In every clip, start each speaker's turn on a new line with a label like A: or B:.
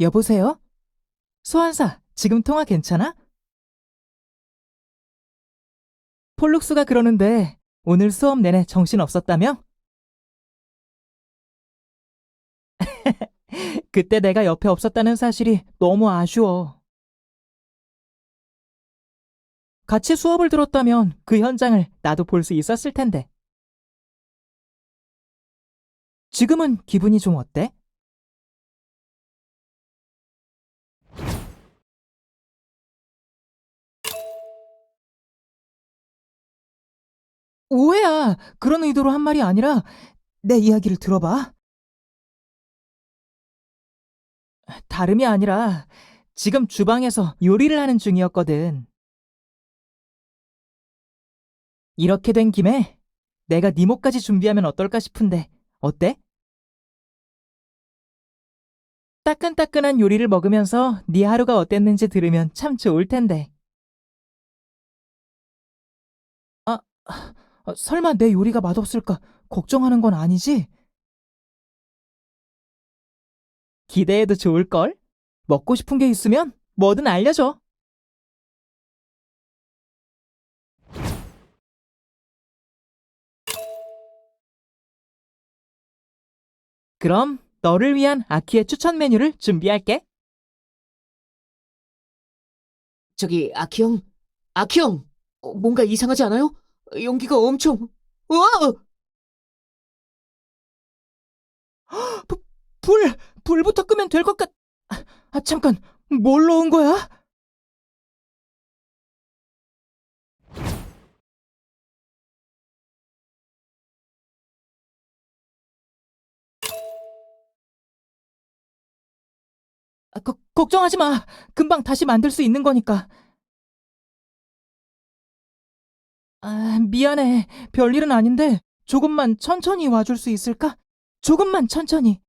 A: 여보세요? 소환사, 지금 통화 괜찮아? 폴룩스가 그러는데 오늘 수업 내내 정신 없었다며? 그때 내가 옆에 없었다는 사실이 너무 아쉬워. 같이 수업을 들었다면 그 현장을 나도 볼 수 있었을 텐데. 지금은 기분이 좀 어때? 오해야. 그런 의도로 한 말이 아니라 내 이야기를 들어봐. 다름이 아니라 지금 주방에서 요리를 하는 중이었거든. 이렇게 된 김에 내가 네 목까지 준비하면 어떨까 싶은데 어때? 따끈따끈한 요리를 먹으면서 네 하루가 어땠는지 들으면 참 좋을 텐데. 아, 아, 설마 내 요리가 맛없을까 걱정하는 건 아니지? 기대해도 좋을걸? 먹고 싶은 게 있으면 뭐든 알려줘. 그럼 너를 위한 아키의 추천 메뉴를 준비할게.
B: 저기 아키 형, 아키 형, 어, 뭔가 이상하지 않아요? 연기가 엄청, 우와!
A: 불! 불부터 끄면 될 것 같... 아, 잠깐, 뭘 넣은 거야? 아, 거, 걱정하지 마. 금방 다시 만들 수 있는 거니까. 아, 미안해. 별일은 아닌데 조금만 천천히 와줄 수 있을까? 조금만 천천히.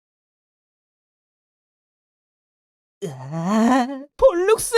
A: 아, 폴룩스!